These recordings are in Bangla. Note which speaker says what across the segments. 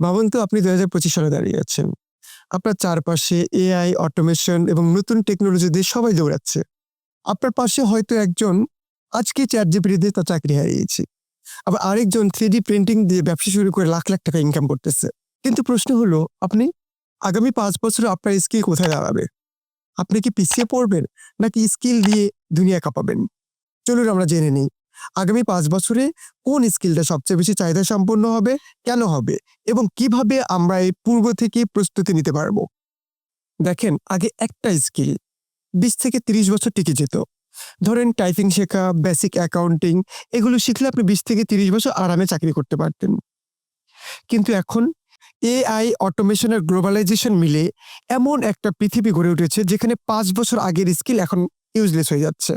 Speaker 1: ভাবুন তো, আপনি দু হাজার পঁচিশ সালে দাঁড়িয়ে আছেন। আপনার চারপাশে এআই অটোমেশন এবং নতুন টেকনোলজি দিয়ে সবাই দৌড়াচ্ছে। আপনার পাশে হয়তো একজন, আজকে চ্যাট জিপিটি দিয়ে তার চাকরি হারিয়েছে। আবার আরেকজন থ্রি প্রিন্টিং দিয়ে ব্যবসা শুরু করে লাখ লাখ টাকা ইনকাম করতেছে। কিন্তু প্রশ্ন হলো, আপনি আগামী পাঁচ বছরে আপনার স্কিল কোথায় দাঁড়াবে? আপনি কি পিছিয়ে পড়বেন নাকি স্কিল দিয়ে দুনিয়া কাঁপাবেন? চলুন আমরা জেনে নিই। আগামী পাঁচ বছরে কোন স্কিলটা সবচেয়ে বেশি চাহিদা সম্পন্ন হবে, কেন হবে, এবং কীভাবে আমরা এই পূর্ব থেকে প্রস্তুতি নিতে পারব? দেখেন, আগে একটা স্কিল বিশ থেকে তিরিশ বছর টিকে যেত। ধরেন টাইপিং শেখা, বেসিক অ্যাকাউন্টিং, এগুলো শিখলে আপনি বিশ থেকে তিরিশ বছর আরামে চাকরি করতে পারতেন। কিন্তু এখন এআই অটোমেশনের গ্লোবালাইজেশন মিলে এমন একটা পৃথিবী গড়ে উঠেছে, যেখানে পাঁচ বছর আগের স্কিল এখন ইউজলেস হয়ে যাচ্ছে।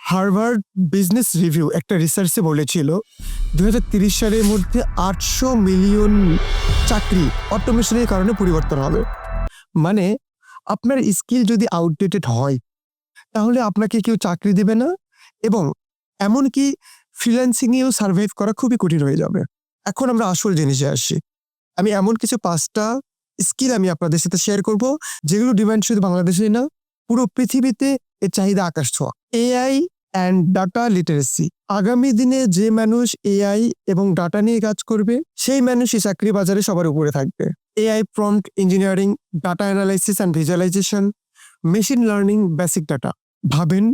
Speaker 1: হার্ভার্ড বিজনেস রিভিউ একটা রিসার্চে বলেছিল দু সালের মধ্যে আটশো মিলিয়ন চাকরি অটোমেশনের কারণে পরিবর্তন হবে। মানে আপনার স্কিল যদি আউটডেটেড হয়, তাহলে আপনাকে কেউ চাকরি দেবে না এবং এমনকি ফ্রিল্যান্সিংয়েও সার্ভাইভ করা খুবই কঠিন হয়ে যাবে। এখন আমরা আসল জিনিসে আসি। আমি এমন কিছু পাঁচটা স্কিল আমি আপনাদের সাথে শেয়ার করব, যেগুলো ডিমান্ড শুধু বাংলাদেশেই না, পুরো পৃথিবীতে এর চাহিদা আকাশ ছোঁয়া। এআই অ্যান্ড ডাটা লিটারেসি আগামী দিনে যে মানুষ এআই এবং ডাটা নিয়ে কাজ করবে, সেই মানুষই চাকরি বাজারে সবার উপরে থাকবে। AI prompt engineering data analysis and visualization machine learning basic data ভাবেন,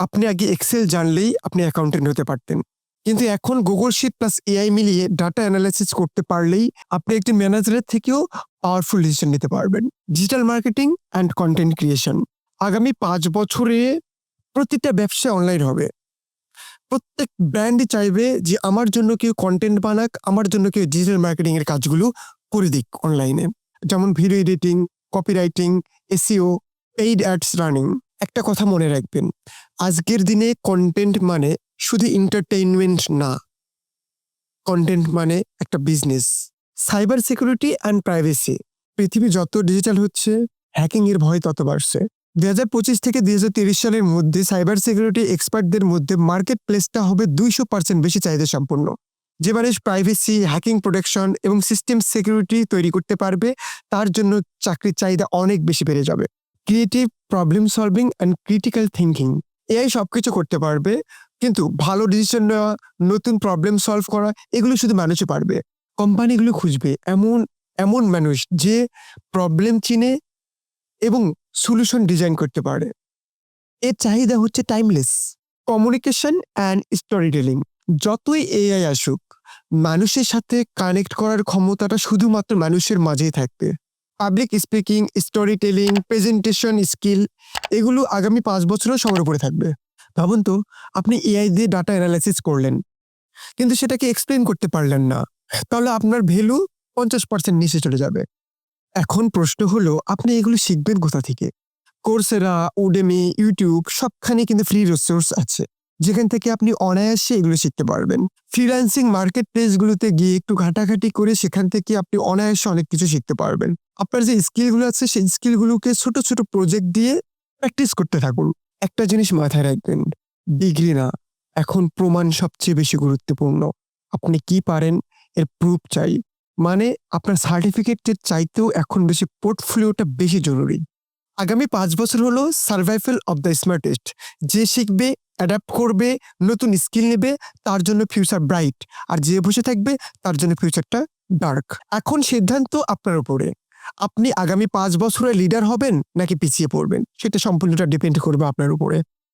Speaker 1: আপনি আগে এক্সেল জানলেই আপনি অ্যাকাউন্টেন্ট হতে পারতেন। কিন্তু এখন গুগল শিট প্লাস এআই মিলিয়ে ডাটা অ্যানালাইসিস করতে পারলেই আপনি একজন ম্যানেজারের থেকেও পাওয়ারফুল ডিসিশন নিতে পারবেন। Digital marketing and content creation আগামী পাঁচ বছরে প্রতিটা ব্যবসা অনলাইন হবে। প্রত্যেক ব্র্যান্ডই চাইবে যে আমার জন্য কেউ কন্টেন্ট বানাক, আমার জন্য কেউ ডিজিটাল মার্কেটিং এর কাজগুলো করে দিক অনলাইনে যেমন video editing copywriting SEO paid ads running একটা কথা মনে রাখবেন, আজকের দিনে কন্টেন্ট মানে শুধু এন্টারটেইনমেন্ট না। কন্টেন্ট মানে একটা business cyber security and privacy পৃথিবী যত ডিজিটাল হচ্ছে হ্যাকিং এর ভয় তত বাড়ছে। দুই হাজার পঁচিশ থেকে দুই হাজার তিরিশ সালের মধ্যে সাইবার সিকিউরিটি এক্সপার্টদের মধ্যে মার্কেট প্লেসটা হবে দুইশো পার্সেন্ট বেশি চাহিদা সম্পন্ন। যে মানুষ প্রাইভেসি হ্যাকিং প্রোটেকশন এবং সিস্টেম সিকিউরিটি তৈরি করতে পারবে, তার জন্য চাকরির চাহিদা অনেক বেশি বেড়ে যাবে। Creative problem solving and critical thinking AI সব কিছু করতে পারবে, কিন্তু ভালো ডিসিশন নেওয়া, নতুন প্রবলেম সলভ করা, এগুলো শুধু মানুষই পারবে। কোম্পানিগুলো খুঁজবে, এমন এমন মানুষ যে প্রবলেম চিনে এবং সলিউশন ডিজাইন করতে পারে। এর চাহিদা হচ্ছে timeless communication and story telling যতই এআই আসুক, মানুষের সাথে কানেক্ট করার ক্ষমতাটা শুধুমাত্র মানুষের মাঝেই থাকবে। Public speaking story telling presentation skill এগুলো আগামী পাঁচ বছরও সবার উপরে থাকবে। ভাবুন তো, আপনি এআই দিয়ে ডাটা অ্যানালাইসিস করলেন, কিন্তু সেটাকে এক্সপ্লেন করতে পারলেন না, তাহলে আপনার ভ্যালু পঞ্চাশ পার্সেন্ট নিচে চলে যাবে। এখন প্রশ্ন হলো, আপনি এগুলো শিখবেন কোথা থেকে? কোর্সেরা উডেমি ইউটিউব সবখানে কিন্তু ফ্রি রিসোর্স আছে, যেখান থেকে আপনি অনায়াসে এগুলো শিখতে পারবেন। ফ্রিল্যান্সিং মার্কেট প্লেসগুলোতে গিয়ে একটু ঘাটাঘাটি করে সেখান থেকে আপনি অনায়াসে অনেক কিছু শিখতে পারবেন। আপনার যে স্কিলগুলো আছে, সেই স্কিলগুলোকে ছোট ছোট প্রজেক্ট দিয়ে প্র্যাকটিস করতে থাকুন। একটা জিনিস মাথায় রাখবেন ডিগ্রি না, এখন প্রমাণ সবচেয়ে বেশি গুরুত্বপূর্ণ। আপনি কি পারেন, এর প্রুফ চাই। মানে আপনার সার্টিফিকেটের চাইতেও এখন বেশি পোর্টফোলিওটা বেশি জরুরি। আগামী পাঁচ বছর হলো সার্ভাইভাল অফ দ্য স্মার্টেস্ট যে শিখবে অ্যাডাপ্ট করবে, নতুন স্কিল নেবে, তার জন্য ফিউচার ব্রাইট আর যে বসে থাকবে, তার জন্য ফিউচারটা ডার্ক এখন সিদ্ধান্ত আপনার উপরে। আপনি আগামী পাঁচ বছরে লিডার হবেন নাকি পিছিয়ে পড়বেন? সেটা সম্পূর্ণটা ডিপেন্ড করবে আপনার উপরে।